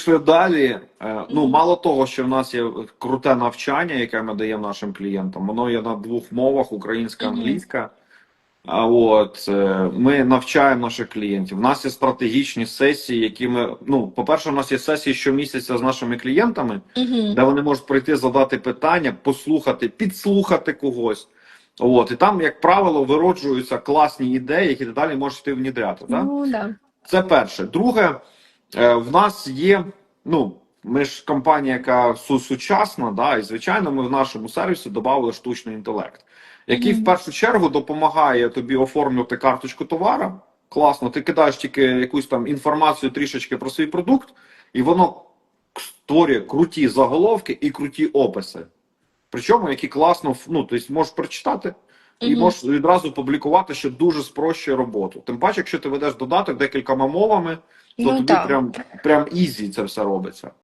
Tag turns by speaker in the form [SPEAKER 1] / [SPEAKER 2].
[SPEAKER 1] Пішли далі. Е, Ну, мало того, що в нас є круте навчання, яке ми даємо нашим клієнтам, воно є на двох мовах: українська, англійська. А от е, ми навчаємо наших клієнтів. У нас є стратегічні сесії, які ми. Ну, по-перше, у нас є сесії щомісяця з нашими клієнтами, де вони можуть прийти, задати питання, послухати, підслухати когось. От, і там, як правило, вироджуються класні ідеї, які ти далі можеш ти внідряти. Так?
[SPEAKER 2] Ну да.
[SPEAKER 1] Це перше. Друге, в нас є. Ну, ми ж компанія, яка сучасна, да, і звичайно, ми в нашому сервісі додали штучний інтелект, який
[SPEAKER 2] Мгм.
[SPEAKER 1] в першу чергу допомагає тобі оформлювати карточку товара. Класно, ти кидаєш тільки якусь там інформацію трішечки про свій продукт, і воно створює круті заголовки і круті описи. Причому, які класно ну, тобто можеш прочитати і
[SPEAKER 2] Мгм.
[SPEAKER 1] можеш відразу публікувати, що дуже спрощує роботу. Тим паче, якщо ти ведеш додаток декількома мовами, то
[SPEAKER 2] Ну
[SPEAKER 1] тобі
[SPEAKER 2] так.
[SPEAKER 1] прям прям ізі це все робиться.